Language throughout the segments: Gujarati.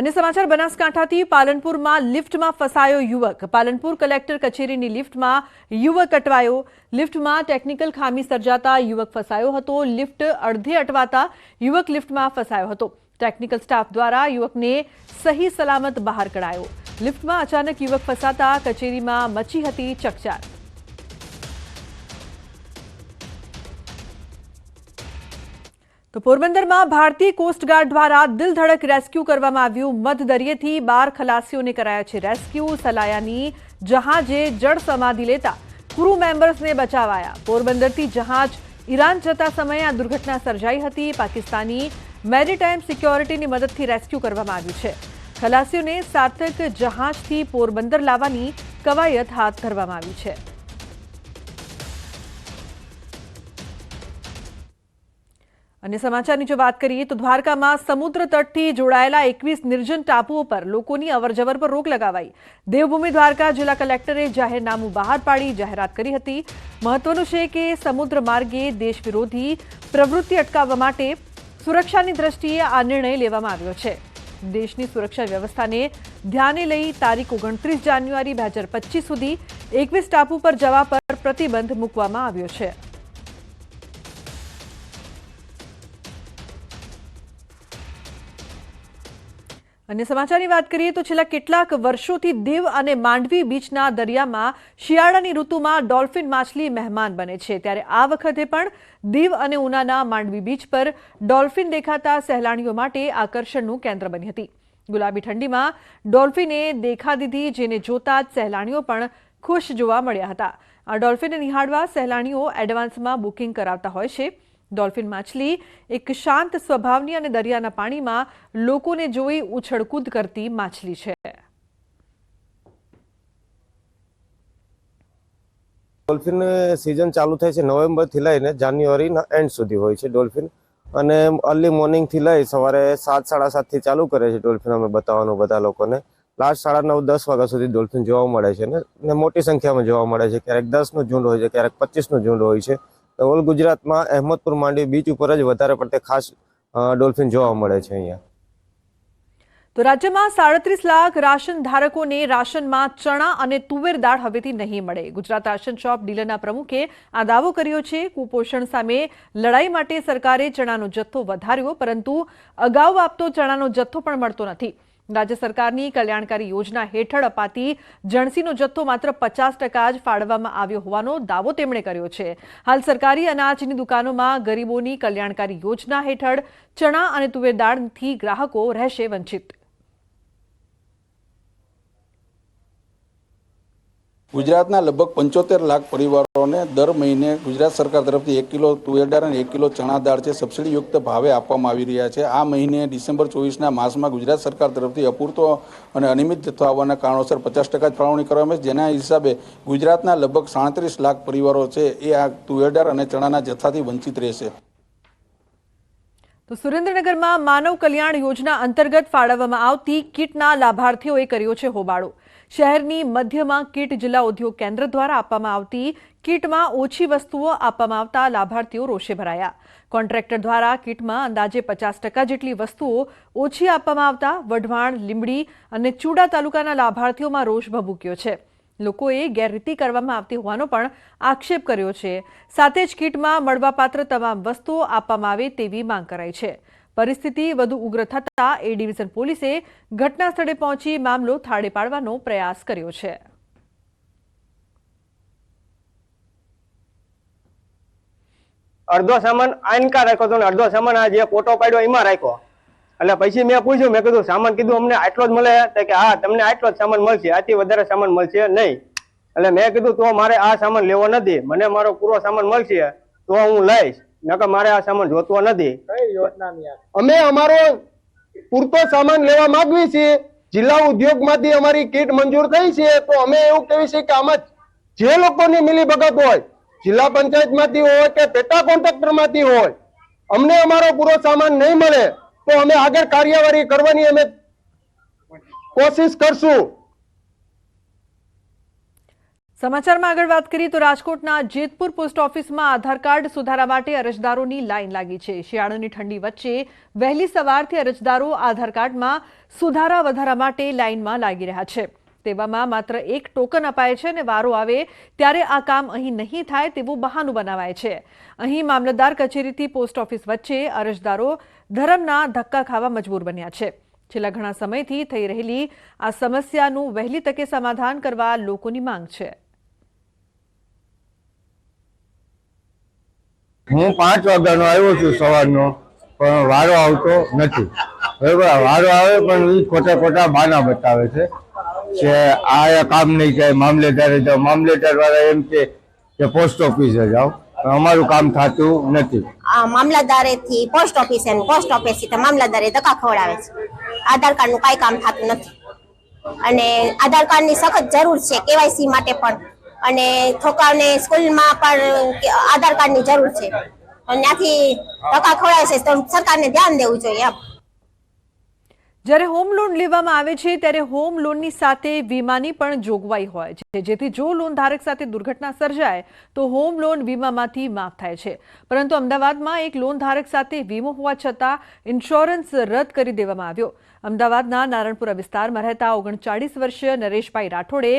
અન્ય સમાચાર બનાસકાંઠાથી પાલનપુરમાં લિફ્ટમાં ફસાયો યુવક. પાલનપુર કલેક્ટર કચેરીની લિફ્ટમાં યુવક અટવાયો. લિફ્ટમાં ટેકનિકલ ખામી સર્જાતા યુવક ફસાયો હતો. લિફ્ટ અડધે અટવાતા યુવક લિફ્ટમાં ફસાયો હતો. ટેકનિકલ સ્ટાફ દ્વારા યુવકને સહી સલામત બહાર કઢાયો. લિફ્ટમાં અચાનક યુવક ફસાતા કચેરીમાં મચી હતી ચકચાર. તો પોરબંદરમાં ભારતીય કોસ્ટગાર્ડ દ્વારા દિલ ધડક રેસ્ક્યુ કરવામાં આવ્યું. મધદરિયેથી બાર ખલાસીઓને કરાયા છે રેસ્ક્યુ સલાયાની જહાજે જળ સમાધિ લેતા ક્રૂ મેમ્બર્સને બચાવાયા. પોરબંદરથી જહાજ ઈરાન જતા સમયે આ દુર્ઘટના સર્જાઈ હતી. પાકિસ્તાની મેરીટાઈમ સિક્યોરિટીની મદદથી રેસ્ક્યુ કરવામાં આવ્યું છે. ખલાસીઓને સાર્થક જહાજથી પોરબંદર લાવવાની કવાયત હાથ ધરવામાં આવી છે. અને સમાચારની જો વાત કરીએ તો દ્વારકામાં સમુદ્ર તટથી જોડાયેલા એકવીસ નિર્જન ટાપુઓ પર લોકોની અવરજવર પર રોક લગાવાઈ. દેવભૂમિ દ્વારકા જિલ્લા કલેક્ટરે જાહેરનામું બહાર પાડી જાહેરાત કરી હતી. મહત્વનું છે કે સમુદ્ર માર્ગે દેશ વિરોધી પ્રવૃત્તિ અટકાવવા માટે સુરક્ષાની દ્રષ્ટિએ આ નિર્ણય લેવામાં આવ્યો છે. દેશની સુરક્ષા વ્યવસ્થાને ધ્યાને લઈ તારીખ ઓગણત્રીસ જાન્યુઆરી બે સુધી એકવીસ ટાપુ પર જવા પર પ્રતિબંધ મૂકવામાં આવ્યો છે. અને સમાચારની વાત કરીએ તો છેલ્લા કેટલાક વર્ષોથી દીવ અને માંડવી બીચના દરિયામાં શિયાળાની ઋતુમાં ડોલ્ફિન માછલી મહેમાન બને છે. ત્યારે આ વખતે પણ દીવ અને ઉનાના માંડવી બીચ પર ડોલ્ફિન દેખાતા સહેલાણીઓ માટે આકર્ષણનું કેન્દ્ર બની હતી. ગુલાબી ઠંડીમાં ડોલ્ફિને દેખા દીધી, જેને જોતા જ સહેલાણીઓ પણ ખુશ જોવા મળ્યા હતા. આ ડોલ્ફિનને નિહાળવા સહેલાણીઓ એડવાન્સમાં બુકિંગ કરાવતા હોય છે. ડોલ્ફિન માછલી એક શાંત સ્વભાવની અને દરિયાના પાણીમાં લોકોને જોઈ ઉછળકૂદ કરતી માછલી છે. ડોલ્ફિન સિઝન ચાલુ થાય છે નવેમ્બરથી લઈને જાન્યુઆરીના એન્ડ સુધી હોય છે ડોલ્ફિન. અને અર્લી મોર્નિંગથી લઈ સવારે સાત, સાડા સાતથી ચાલુ કરે છે ડોલ્ફિન, અમે બતાવવાનું બધા લોકોને. લાસ્ટ સાડા નવ, દસ વાગ્યા સુધી ડોલ્ફિન જોવા મળે છે ને મોટી સંખ્યામાં જોવા મળે છે. ક્યારેક દસનું ઝુંડ હોય છે, ક્યારેક પચીસનું ઝુંડ હોય છે. ઓલ ગુજરાતમાં અહેમદપુર માંડવી બીચ ઉપર જ વધારે પડતે ખાસ ડોલ્ફિન જોવા મળે છે અહીંયા. તો રાજ્યમાં સાડત્રીસ લાખ રાશન ધારકોને રાશનમાં ચણા અને તુવેર દાળ હવેથી નહીં મળે. ગુજરાત રાશન શોપ ડીલરના પ્રમુખે આ દાવો કર્યો છે. કુપોષણ સામે લડાઈ માટે સરકારે ચણાનો જથ્થો વધાર્યો, પરંતુ અગાઉ આપતો ચણાનો જથ્થો પણ મળતો નથી. રાજ્ય સરકારની કલ્યાણકારી યોજના હેઠળ અપાતી જણસીનો જથ્થો માત્ર પચાસ ટકા જ ફાળવવામાં આવ્યો હોવાનો દાવો તેમણે કર્યો છે. હાલ સરકારી અનાજની દુકાનોમાં ગરીબોની કલ્યાણકારી યોજના હેઠળ ચણા અને તુવેર દાળથી ગ્રાહકો રહેશે વંચિત. ગુજરાતના લગભગ પંચોતેર લાખ પરિવારોને દર મહિને ગુજરાત સરકાર તરફથી એક કિલો તુવેર દાળ અને એક કિલો ચણા દાળ છે, સબસિડીયુક્ત ભાવે આપવામાં આવી રહ્યા છે. આ મહિને ડિસેમ્બર ચોવીસના માસમાં ગુજરાત સરકાર તરફથી અપૂરતો અને અનિયમિત જથ્થો આવવાના કારણોસર પચાસ ટકા જ ફાળવણી કરવામાં આવી જેના હિસાબે ગુજરાતના લગભગ સાડત્રીસ લાખ પરિવારો છે, એ આ તુવેર દાળ અને ચણાના જથ્થાથી વંચિત રહેશે. તો સુરેન્દ્રનગરમાં માનવ કલ્યાણ યોજના અંતર્ગત ફાળવવામાં આવતી કીટના લાભાર્થીઓએ કર્યો છે હોબાળો. શહેરની મધ્યમાં કીટ જિલ્લા ઉદ્યોગ કેન્દ્ર દ્વારા આપવામાં આવતી કીટમાં ઓછી વસ્તુઓ આપવામાં આવતા લાભાર્થીઓ રોષે ભરાયા. કોન્ટ્રાક્ટર દ્વારા કીટમાં અંદાજે પચાસ ટકા જેટલી વસ્તુઓ ઓછી આપવામાં આવતા વઢવાણ, લીંબડી અને ચૂડા તાલુકાના લાભાર્થીઓમાં રોષ ભભૂક્યો છે. લોકોએ ગેરરીતિ કરવામાં આવતી હોવાનો પણ આક્ષેપ કર્યો છે. સાથે જ કીટમાં મળવાપાત્ર તમામ વસ્તુઓ આપવામાં આવે તેવી માંગ કરાઈ છે. પરિસ્થિતિ વધુ ઉગ્ર થતા એ ડિવિઝન પોલીસે ઘટના સ્થળે પહોંચી મામલો થાળે પાડવાનો પ્રયાસ કર્યો છે. અડધો સામાન આનકા રાખ્યો હતો ને અડધો સામાન આ જે ફોટો પાડ્યો એમાં રાખ્યો. એટલે પછી મેં પૂછ્યું, મેં કીધું, સામાન કીધું અમને આટલો જ મળે? કે, હા, તમને આટલો જ સામાન મળશે, આથી વધારે સામાન મળશે નહીં. એટલે મેં કીધું, તો મારે આ સામાન લેવો નથી, મને મારો પૂરો સામાન મળશે, તો હું લઈશ, નકર મારે આ સામાન જોતો નથી. અમે અમારો પૂરતો સામાન લેવા માંગીએ છીએ. જિલ્લા ઉદ્યોગમાંથી અમારી કીટ મંજૂર થઈ છે, તો અમે એવું કહેવી છે કે આમાં જે લોકોની મિલીભગત હોય, જિલ્લા પંચાયતમાંથી હોય કે પેટા કોન્ટ્રાક્ટરમાંથી હોય, અમને અમારો પૂરો સામાન નહીં મળે, તો અમે આગળ કાર્યવાહી કરવાની અમે કોશિશ કરશું. સમાચારમાં આગળ વાત કરીએ તો રાજકોટના જેતપુર પોસ્ટ ઓફિસમાં આધાર કાર્ડ સુધારા માટે અરજદારોની લાઈન લાગી છે. શિયાળાની ઠંડી વચ્ચે વહેલી સવારથી અરજદારો આધાર કાર્ડમાં સુધારા વધારા માટે લાઇનમાં લાગી રહ્યા છે. તેવામાં માત્ર એક ટોકન અપાય છે અને વારો આવે ત્યારે આ કામ અહીં નહીં થાય તેવું બહાનું બનાવાય છે. અહીં મામલતદાર કચેરીથી પોસ્ટ ઓફિસ વચ્ચે અરજદારો ધરમના ધક્કા ખાવા મજબૂર બન્યા છે. છેલ્લા ઘણા સમયથી થઈ રહેલી આ સમસ્યાનું વહેલી તકે સમાધાન કરવા લોકોની માંગ છે. હું પાંચ વાગ્યાનો આવ્યો છું સવારનો, પણ વારો આવતો નથી. બરાબર વારો આવે પણ એ ખોટા ખોટા બાના બતાવે છે કે આ કામ નહીં થાય, મામલેદારે જાઓ. મામલેદાર વાળા એમ કે પોસ્ટ ઓફિસે જાઓ. અમારું કામ થતું નથી. આ મામલતદારેથી પોસ્ટ ઓફિસે અને પોસ્ટ ઓફિસથી થી મામલતદારે ધક્કા ખવડાવે છે. આધાર કાર્ડનું કાંઈ કામ થતું નથી. અને આધાર કાર્ડની સખત જરૂર છે કેવાયસી માટે પણ. અને છોકરાને સ્કૂલમાં પણ આધાર કાર્ડની જરૂર છે. અને ત્યાંથી ધક્કા ખવડાવે તો સરકારને ધ્યાન દેવું જોઈએ એમ. જ્યારે હોમ લોન લેવામાં આવે છે, ત્યારે હોમ લોનની સાથે વીમાની પણ જોગવાઈ હોય છે. જેથી જો લોન ધારક સાથે દુર્ઘટના સર્જાય, તો હોમ લોન વીમામાંથી માફ થાય છે. પરંતુ અમદાવાદમાં એક લોન ધારક સાથે વીમો હોવા છતાં ઇન્સ્યોરન્સ રદ કરી દેવામાં આવ્યો. અમદાવાદના નારણપુરા વિસ્તારમાં રહેતા ઓગણચાળીસ વર્ષીય નરેશભાઈ રાઠોડે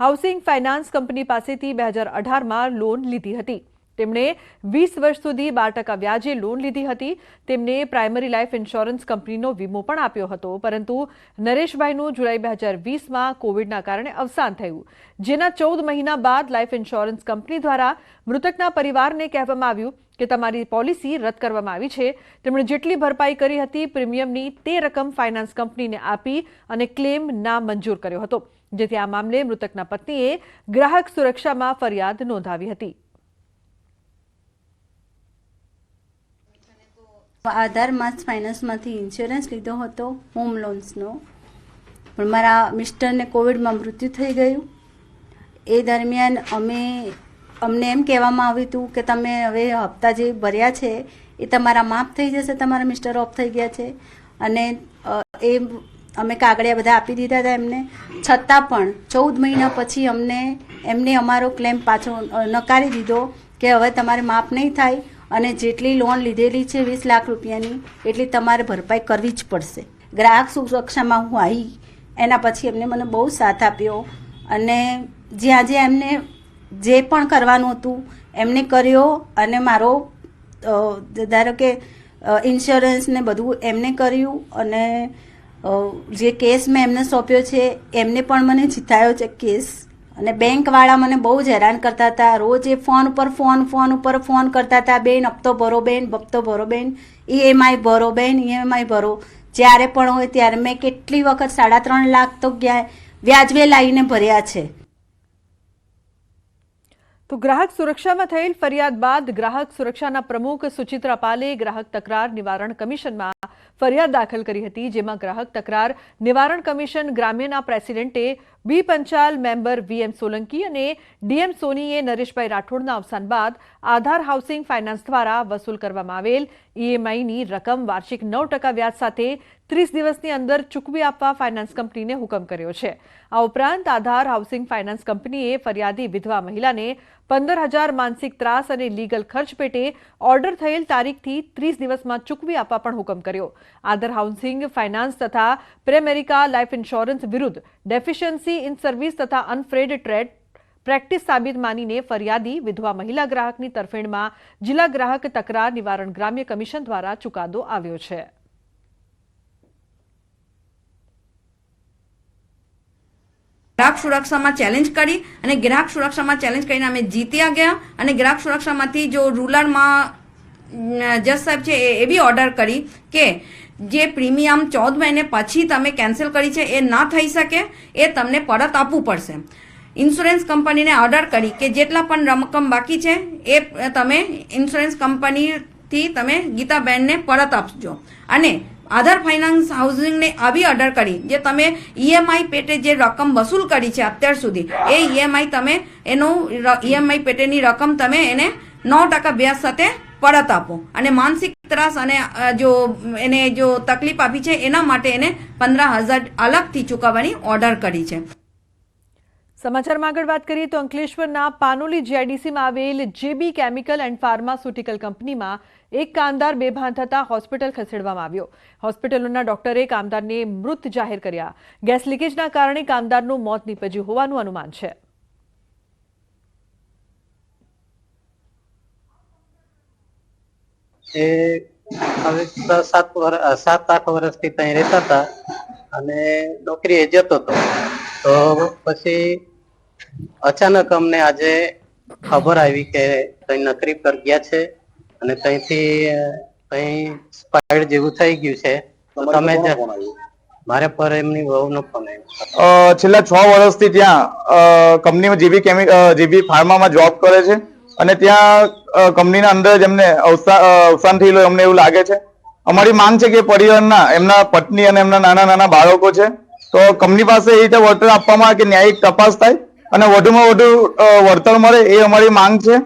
હાઉસિંગ ફાઇનાન્સ કંપની પાસેથી બે હજાર અઢારમાં લોન લીધી હતી. તેમણે વીસ વર્ષ સુધી બાર ટકા વ્યાજે લોન લીધી હતી. તેમને પ્રાઇમરી લાઇફ ઇન્સ્યોરન્સ કંપનીનો વીમો પણ આપ્યો હતો. પરંતુ નરેશભાઈનું જુલાઈ બે હજાર વીસમાં કોવિડના કારણે અવસાન થયું. જેના ચૌદ મહિના બાદ લાઇફ ઇન્સ્યોરન્સ કંપની દ્વારા મૃતકના પરિવારને કહેવામાં આવ્યું કે તમારી પોલિસી રદ કરવામાં આવી છે. તેમણે જેટલી ભરપાઈ કરી હતી, પ્રીમિયમની તે રકમ ફાઇનાન્સ કંપનીને આપી અને ક્લેમ ના મંજૂર કર્યો હતો. જેથી આ મામલે મૃતકના પત્નીએ ગ્રાહક સુરક્ષામાં ફરિયાદ નોંધાવી હતી. આધાર માસ ફાઇનાન્સમાંથી ઇન્સ્યોરન્સ લીધો હતો હોમ લોન્સનો પણ મારા મિસ્ટરને કોવિડમાં મૃત્યુ થઈ ગયું. એ દરમિયાન અમે, અમને એમ કહેવામાં આવ્યું હતું કે તમે હવે હપ્તા જે ભર્યા છે, એ તમારા માફ થઈ જશે, તમારા મિસ્ટર ઓફ થઈ ગયા છે. અને એ અમે કાગળિયા બધા આપી દીધા હતા એમને. છતાં પણ ચૌદ મહિના પછી અમને, એમને અમારો ક્લેમ પાછો નકારી દીધો કે હવે તમારે માફ નહીં થાય. અને જેટલી લોન લીધેલી છે વીસ લાખ રૂપિયાની, એટલી તમારે ભરપાઈ કરવી જ પડશે. ગ્રાહક સુરક્ષામાં હું આવી એના પછી એમને મને બહુ સાથ આપ્યો અને જ્યાં જ્યાં એમને જે પણ કરવાનું હતું, એમને કર્યો અને મારો ધારો કે ઇન્સ્યોરન્સ ને બધું એમને કર્યું અને જે કેસ મેં એમને સોંપ્યો છે, એમને પણ મને જીતાયો છે કેસ અને બેંકવાળા મને બહુ જ હેરાન કરતા હતા. રોજ એ ફોન ઉપર ફોન ફોન ઉપર ફોન કરતા હતા. બેન હપ્તો ભરો બેન હપ્તો ભરો બેન. ઈએમઆઈ ભરો બેન ઈએમઆઈ ભરો. જ્યારે પણ હોય ત્યારે મેં કેટલી વખત સાડા ત્રણ લાખ તો ગયા વ્યાજવે લાવીને ભર્યા છે. તો ગ્રાહક સુરક્ષામાં થયેલ ફરિયાદ બાદ ગ્રાહક સુરક્ષાના પ્રમુખ સુચિત્રા પાલે ગ્રાહક તકરાર નિવારણ કમિશનમાં ફરિયાદ દાખલ કરી હતી, જેમાં ગ્રાહક તકરાર નિવારણ કમિશન ગ્રામ્યના પ્રેસિડેન્ટે B Panchal member VM Solanki અને ડીએમ સોનીએ નરેશભાઈ રાઠોડના અવસાન બાદ આધાર હાઉસિંગ ફાઇનાન્સ દ્વારા વસૂલ કરવામાં આવેલ ઈએમઆઈની રકમ વાર્ષિક નવ ટકા વ્યાજ સાથે ત્રીસ દિવસની અંદર ચૂકવી આપવા ફાઇનાન્સ કંપનીને હુકમ કર્યો છે. આ ઉપરાંત આધાર હાઉસિંગ ફાઇનાન્સ કંપનીએ ફરિયાદી વિધવા મહિલાને પંદર હજાર માનસિક ત્રાસ અને લીગલ ખર્ચ પેટે ઓર્ડર થયેલ તારીખથી ત્રીસ દિવસમાં ચૂકવી આપવા પણ હુકમ કર્યો. આધાર હાઉસિંગ ફાઇનાન્સ તથા પ્રેમેરિકા લાઇફ ઇન્સ્યોરન્સ વિરુદ્ધ ડેફિશિયન્સી ઇન સર્વિસ તથા અનફ્રેડ ટ્રેડ પ્રેક્ટિસ સાબિત માનીને ફરિયાદી વિધવા મહિલા ગ્રાહકની તરફેણમાં જિલ્લા ગ્રાહક તકરાર નિવારણ ગ્રામ્ય કમિશન દ્વારા ચુકાદો આવ્યો છે. ગ્રાહક સુરક્ષામાં ચેલેન્જ કરી અને ગ્રાહક સુરક્ષામાં ચેલેન્જ કરીને અમે જીત્યા ગયા અને ગ્રાહક સુરક્ષામાંથી જો રૂરલમાં જસ સાહેબ છે એ એવી ઓર્ડર કરી કે જે પ્રીમિયમ ચૌદ મહિને પછી તમે કેન્સલ કરી છે, એ ના થઈ શકે, એ તમને પરત આપવું પડશે. ઇન્સ્યોરન્સ કંપનીને ઓર્ડર કરી કે જેટલા પણ રકમ બાકી છે, એ તમે ઇન્સ્યોરન્સ કંપનીથી તમે ગીતાબેનને પરત આપજો. અને આધાર ફાઇનાન્સ હાઉસિંગને આવી ઓર્ડર કરી, જે તમે ઈએમઆઈ પેટે જે રકમ વસૂલ કરી છે અત્યાર સુધી, એ ઈએમઆઈ તમે એનું ઈએમઆઈ પેટેની રકમ તમે એને નવ ટકા વ્યાજ સાથે પરત આપો. અને માનસિક ત્રાસ અને જો, એને જો તકલીફ આપી છે, એના માટે એને પંદર હજાર અલગથી ચૂકવવાની ઓર્ડર કરી છે. સમાચારમાં આગળ વાત કરીએ તો અંકલેશ્વરના પાનોલી જીઆઈડીસીમાં આવેલ જેબી કેમિકલ એન્ડ ફાર્માસ્યુટિકલ કંપનીમાં એક કામદાર બેભાન થતાં હોસ્પિટલ ખસેડવામાં આવ્યો. હોસ્પિટલોના ડોક્ટરે કામદારને મૃત જાહેર કર્યા. ગેસ લીકેજના કારણે કામદારનું મોત નીપજ્યું હોવાનું અનુમાન છે. એ હવે સાત વર્ષ સાત આઠ વર્ષથી ત્યાં રહેતા હતા અને નોકરીએ જતો હતો. તો પછી અચાનક અમને આજે ખબર આવી કે ત્યાં નોકરી પર ગયા છે અને ત્યાંથી ત્યાં સ્પાઈડ જેવું થઈ ગયું છે. તો તમે જ મારે પર એમની વહુનો ફોન આવ્યો. છેલ્લા છ વર્ષથી ત્યાં કંપનીમાં જેબી કેમિક જીબી જેબી ફાર્મામાં જોબ કરે છે? અને ત્યાં કંપનીના અંદર જ અવસા- અવસાન થયેલું એમને એવું લાગે છે. અમારી માંગ છે કે પરિવારના, એમના પત્ની અને એમના નાના નાના બાળકો છે. તો કંપની પાસે એ રીતે વળતર આપવામાં આવે કે ન્યાયિક તપાસ થાય અને વધુમાં વધુ વળતર મળે એ અમારી માંગ છે.